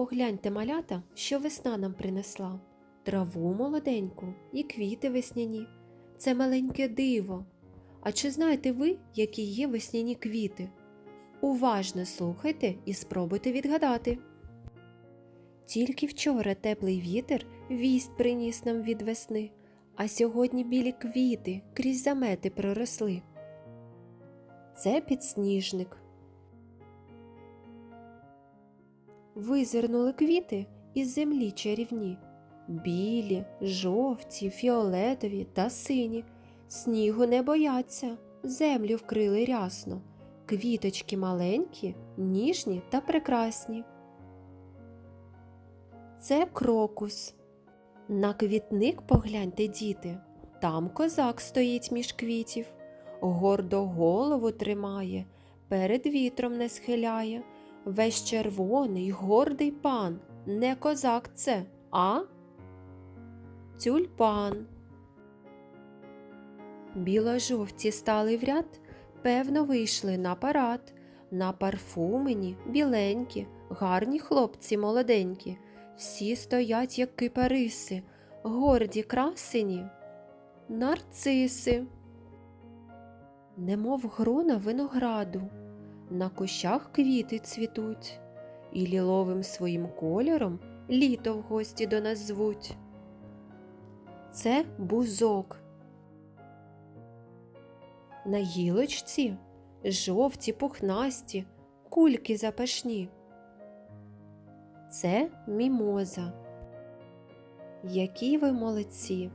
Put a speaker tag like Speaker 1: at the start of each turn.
Speaker 1: Погляньте, малята, що весна нам принесла. Траву молоденьку і квіти весняні. Це маленьке диво. А чи знаєте ви, які є весняні квіти? Уважно слухайте і спробуйте відгадати. Тільки вчора теплий вітер вість приніс нам від весни, а сьогодні білі квіти крізь замети проросли. Це підсніжник. Визирнули квіти із землі чарівні, білі, жовті, фіолетові та сині. Снігу не бояться, землю вкрили рясно. Квіточки маленькі, ніжні та прекрасні. Це крокус. На квітник погляньте, діти. Там козак стоїть між квітів, гордо голову тримає, перед вітром не схиляє. Весь червоний, гордий пан, не козак це, а? Тюльпан. Біло-жовті стали в ряд, певно, вийшли на парад. На парфумені біленькі, гарні хлопці молоденькі. Всі стоять, як кипариси, горді красені, нарциси, немов грона винограду, на кущах квіти цвітуть, і ліловим своїм кольором літо в гості до нас звуть. Це бузок. На гілочці жовті пухнасті, кульки запашні. Це мімоза. Які ви молодці!